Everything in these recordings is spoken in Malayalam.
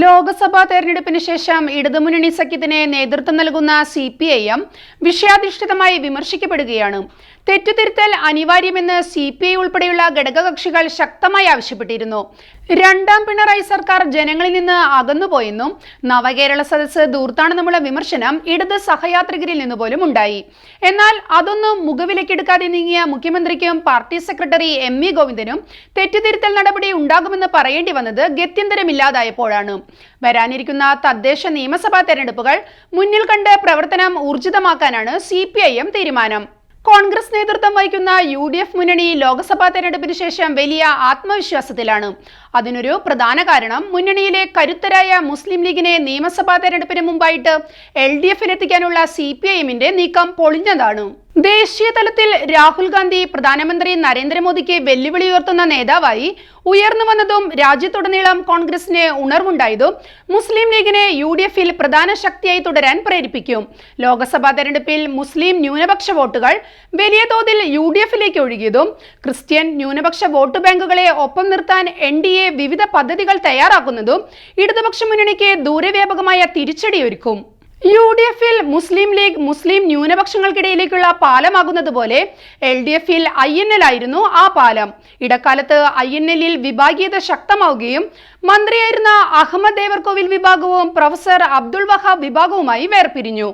ലോക്സഭാ തെരഞ്ഞെടുപ്പിന് ശേഷം ഇടതുമുന്നണി സഖ്യത്തിന് നേതൃത്വം നൽകുന്ന സി പി ഐ എം വിഷയാധിഷ്ഠിതമായി വിമർശിക്കപ്പെടുകയാണ്. തെറ്റുതിരുത്തൽ അനിവാര്യമെന്ന് സി പി ഐ ഉൾപ്പെടെയുള്ള ഘടകകക്ഷികൾ ശക്തമായി ആവശ്യപ്പെട്ടിരുന്നു. രണ്ടാം പിണറായി സർക്കാർ ജനങ്ങളിൽ നിന്ന് അകന്നുപോയെന്നും നവകേരള സദസ്സ് ദൂർത്താണെന്നുമുള്ള വിമർശനം ഇടത് സഹയാത്രികരിൽ നിന്ന് പോലും ഉണ്ടായി. എന്നാൽ അതൊന്നും മുഖവിലക്കെടുക്കാതെ നീങ്ങിയ മുഖ്യമന്ത്രിക്കും പാർട്ടി സെക്രട്ടറി എം ഇ ഗോവിന്ദനും തെറ്റുതിരുത്തൽ നടപടി ഉണ്ടാകുമെന്ന് പറയേണ്ടി വന്നത് ഗത്യന്തരമില്ലാതായപ്പോഴാണ്. വരാനിരിക്കുന്ന തദ്ദേശ നിയമസഭാ തെരഞ്ഞെടുപ്പുകൾ മുന്നിൽ കണ്ട് പ്രവർത്തനം ഊർജിതമാക്കാനാണ് സി തീരുമാനം. കോൺഗ്രസ് നേതൃത്വം വഹിക്കുന്ന യു ഡി എഫ് മുന്നണി ലോക്സഭാ തെരഞ്ഞെടുപ്പിന് ശേഷം വലിയ ആത്മവിശ്വാസത്തിലാണ്. അതിനൊരു പ്രധാന കാരണം മുന്നണിയിലെ കരുത്തരായ മുസ്ലിം ലീഗിനെ നിയമസഭാ തെരഞ്ഞെടുപ്പിന് മുമ്പായിട്ട് എൽ ഡി എഫിലെത്തിക്കാനുള്ള സി പി ഐ എമ്മിന്റെ നീക്കം പൊളിഞ്ഞതാണ്. ദേശീയ തലത്തിൽ രാഹുൽ ഗാന്ധി പ്രധാനമന്ത്രി നരേന്ദ്രമോദിക്ക് വെല്ലുവിളി ഉയർത്തുന്ന നേതാവായി ഉയർന്നു വന്നതും രാജ്യത്തുടനീളം കോൺഗ്രസിന് ഉണർവുണ്ടായതും മുസ്ലിം ലീഗിനെ യു ഡി എഫിൽ പ്രധാന ശക്തിയായി തുടരാൻ പ്രേരിപ്പിക്കും. ലോക്സഭാ തെരഞ്ഞെടുപ്പിൽ മുസ്ലിം ന്യൂനപക്ഷ വോട്ടുകൾ വലിയ തോതിൽ യു ഡി എഫിലേക്ക് ഒഴുകിയതും ക്രിസ്ത്യൻ ന്യൂനപക്ഷ വോട്ട് ബാങ്കുകളെ ഒപ്പം നിർത്താൻ എൻ ഡി എ വിവിധ പദ്ധതികൾ തയ്യാറാക്കുന്നതും ഇടതുപക്ഷ മുന്നണിക്ക് ദൂരവ്യാപകമായ തിരിച്ചടിയൊരുക്കും. യു ഡി എഫിൽ മുസ്ലിം ലീഗ് മുസ്ലിം ന്യൂനപക്ഷങ്ങൾക്കിടയിലേക്കുള്ള പാലമാകുന്നത് പോലെ എൽ ഡി എഫിൽ ഐ എൻ എൽ ആയിരുന്നു ആ പാലം. ഇടക്കാലത്ത് ഐ എൻ എല്ലിൽ വിഭാഗീയത ശക്തമാവുകയും മന്ത്രിയായിരുന്ന അഹമ്മദ് ദേവർകോവിൽ വിഭാഗവും പ്രൊഫസർ അബ്ദുൾ വഹാബ് വിഭാഗവുമായി വേർപിരിഞ്ഞു.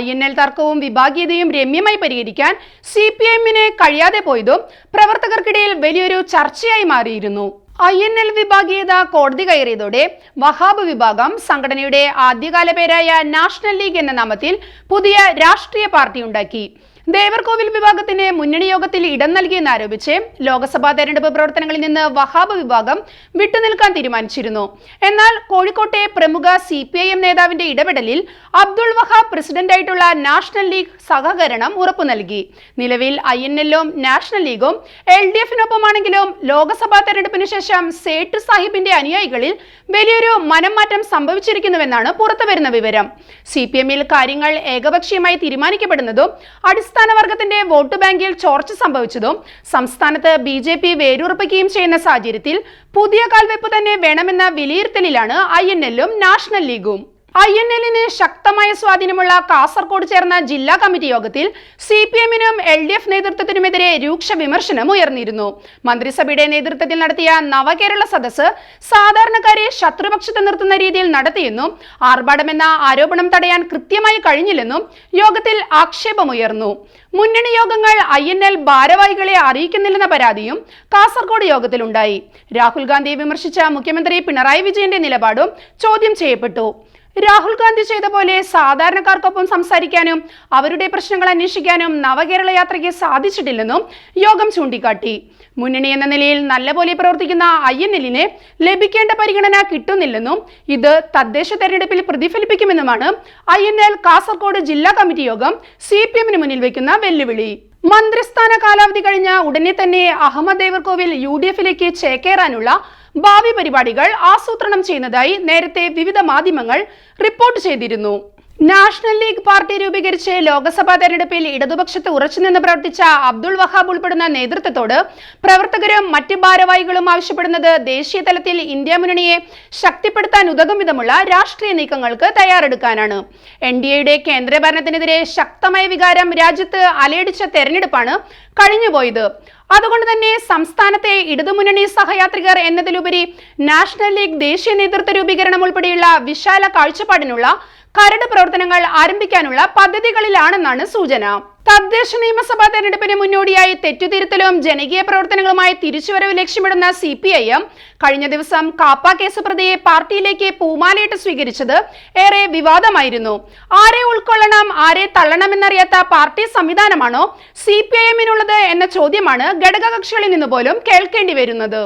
ഐ എൻ എൽ തർക്കവും വിഭാഗീയതയും രമ്യമായി പരിഹരിക്കാൻ സി പി എമ്മിന് കഴിയാതെ പോയതും പ്രവർത്തകർക്കിടയിൽ വലിയൊരു ചർച്ചയായി മാറിയിരുന്നു. ഐ എൻ എൽ വിഭാഗീയത കോടതി കയറിയതോടെ വഹാബ് വിഭാഗം സംഘടനയുടെ ആദ്യകാല പേരായ നാഷണൽ ലീഗ് എന്ന നാമത്തിൽ പുതിയ രാഷ്ട്രീയ പാർട്ടി ഉണ്ടാക്കി. ദേവർകോവിൽ വിഭാഗത്തിന് മുന്നണി യോഗത്തിൽ ഇടം നൽകിയെന്ന് ആരോപിച്ച് ലോക്സഭാ തെരഞ്ഞെടുപ്പ് പ്രവർത്തനങ്ങളിൽ നിന്ന് വഹാബ് വിഭാഗം വിട്ടുനിൽക്കാൻ തീരുമാനിച്ചിരുന്നു. എന്നാൽ കോഴിക്കോട്ടെ പ്രമുഖ സി പി ഐ എം നേതാവിന്റെ ഇടപെടലിൽ അബ്ദുൾ വഹാബ് പ്രസിഡന്റായിട്ടുള്ള നാഷണൽ ലീഗ് സഹകരണം ഉറപ്പു നൽകി. നിലവിൽ ഐ എൻ എല്ലും നാഷണൽ ലീഗും എൽ ഡി എഫിനൊപ്പമാണെങ്കിലും ലോക്സഭാ തെരഞ്ഞെടുപ്പിന് ശേഷം സേട്ട് സാഹിബിന്റെ അനുയായികളിൽ വലിയൊരു മനംമാറ്റം സംഭവിച്ചിരിക്കുന്നുവെന്നാണ് പുറത്തുവരുന്ന വിവരം. സി പി എമ്മിൽ കാര്യങ്ങൾ ഏകപക്ഷീയമായി തീരുമാനിക്കപ്പെടുന്നതും അടിസ്ഥാന വർഗത്തിന്റെ വോട്ട് ബാങ്കിൽ ചോർച്ച സംഭവിച്ചതും സംസ്ഥാനത്ത് ബി ജെ പി വേരുറപ്പിക്കുകയും ചെയ്യുന്ന സാഹചര്യത്തിൽ പുതിയ കാൽവെപ്പ് തന്നെ വേണമെന്ന വിലയിരുത്തലിലാണ് ഐ എൻ എല്ലും നാഷണൽ ലീഗും. ഐ എൻ എല്ലിന് ശക്തമായ സ്വാധീനമുള്ള കാസർകോട് ചേർന്ന ജില്ലാ കമ്മിറ്റി യോഗത്തിൽ സി പി എമ്മിനും എൽ ഡി എഫ് നേതൃത്വത്തിനുമെതിരെ രൂക്ഷ വിമർശനം ഉയർന്നിരുന്നു. മന്ത്രിസഭയുടെ നേതൃത്വത്തിൽ നടത്തിയ നവകേരള സദസ് സാധാരണക്കാരെ ശത്രുപക്ഷത്ത് നിർത്തുന്ന രീതിയിൽ നടത്തിയെന്നും ആർഭാടമെന്ന ആരോപണം തടയാൻ കൃത്യമായി കഴിഞ്ഞില്ലെന്നും യോഗത്തിൽ ആക്ഷേപമുയർന്നു. മുന്നണി യോഗങ്ങൾ ഐ എൻ എൽ ഭാരവാഹികളെ അറിയിക്കുന്നില്ലെന്ന പരാതിയും കാസർഗോഡ് യോഗത്തിലുണ്ടായി. രാഹുൽ ഗാന്ധിയെ വിമർശിച്ച മുഖ്യമന്ത്രി പിണറായി വിജയന്റെ നിലപാടും ചോദ്യം ചെയ്യപ്പെട്ടു. രാഹുൽ ഗാന്ധി ചെയ്ത പോലെ സാധാരണക്കാർക്കൊപ്പം സംസാരിക്കാനും അവരുടെ പ്രശ്നങ്ങൾ അന്വേഷിക്കാനും നവകേരള യാത്രയ്ക്ക് സാധിച്ചിട്ടില്ലെന്നും യോഗം ചൂണ്ടിക്കാട്ടി. മുന്നണി എന്ന നിലയിൽ നല്ലപോലെ പ്രവർത്തിക്കുന്ന ഐ എൻ എല്ലിന് ലഭിക്കേണ്ട പരിഗണന കിട്ടുന്നില്ലെന്നും ഇത് തദ്ദേശ തെരഞ്ഞെടുപ്പിൽ പ്രതിഫലിപ്പിക്കുമെന്നുമാണ് ഐ എൻ എൽ കാസർഗോഡ് ജില്ലാ കമ്മിറ്റി യോഗം സി പി എമ്മിന് മുന്നിൽ വെക്കുന്ന വെല്ലുവിളി. മന്ത്രിസ്ഥാന കാലാവധി കഴിഞ്ഞ ഉടനെ തന്നെ അഹമ്മദ് ദേവർകോവിൽ യു ഡി എഫിലേക്ക് ചേക്കേറാനുള്ള ഭാവി പരിപാടികൾ ആസൂത്രണം ചെയ്യുന്നതായി നേരത്തെ വിവിധ മാധ്യമങ്ങൾ റിപ്പോർട്ട് ചെയ്തിരുന്നു. നാഷണൽ ലീഗ് പാർട്ടി രൂപീകരിച്ച് ലോക്സഭാ തെരഞ്ഞെടുപ്പിൽ ഇടതുപക്ഷത്ത് ഉറച്ചുനിന്ന് പ്രവർത്തിച്ച അബ്ദുൾ വഹാബ് ഉൾപ്പെടുന്ന നേതൃത്വത്തോട് പ്രവർത്തകരും മറ്റ് ഭാരവാഹികളും ആവശ്യപ്പെടുന്നത് ദേശീയ തലത്തിൽ ഇന്ത്യ മുന്നണിയെ ശക്തിപ്പെടുത്താൻ ഉതകും വിധമുള്ള രാഷ്ട്രീയ നീക്കങ്ങൾക്ക് തയ്യാറെടുക്കാനാണ്. എൻ ഡി എയുടെ കേന്ദ്രഭരണത്തിനെതിരെ ശക്തമായ വികാരം രാജ്യത്ത് അലയടിച്ച തെരഞ്ഞെടുപ്പാണ് കഴിഞ്ഞുപോയത്. അതുകൊണ്ട് തന്നെ സംസ്ഥാനത്തെ ഇടതുമുന്നണി സഹയാത്രികർ എന്നതിലുപരി നാഷണൽ ലീഗ് ദേശീയ നേതൃത്വ രൂപീകരണം ഉൾപ്പെടെയുള്ള വിശാല കാഴ്ചപ്പാടിനുള്ള കരട് പ്രവർത്തനങ്ങൾ ആരംഭിക്കാനുള്ള പദ്ധതികളിലാണെന്നാണ് സൂചന. തദ്ദേശ നിയമസഭാ തെരഞ്ഞെടുപ്പിന് മുന്നോടിയായി തെറ്റുതിരുത്തലും ജനകീയ പ്രവർത്തനങ്ങളുമായി തിരിച്ചുവരവ് ലക്ഷ്യമിടുന്ന സി പി ഐ എം കഴിഞ്ഞ ദിവസം കാപ്പ കേസ് പ്രതിയെ പാർട്ടിയിലേക്ക് പൂമാലയിട്ട് സ്വീകരിച്ചത് ഏറെ വിവാദമായിരുന്നു. ആരെ ഉൾക്കൊള്ളണം ആരെ തള്ളണമെന്നറിയാത്ത പാർട്ടി സംവിധാനമാണോ സി പി ഐ എമ്മിനുള്ളത് എന്ന ചോദ്യമാണ് ഘടകകക്ഷികളിൽ നിന്ന് പോലും കേൾക്കേണ്ടി വരുന്നത്.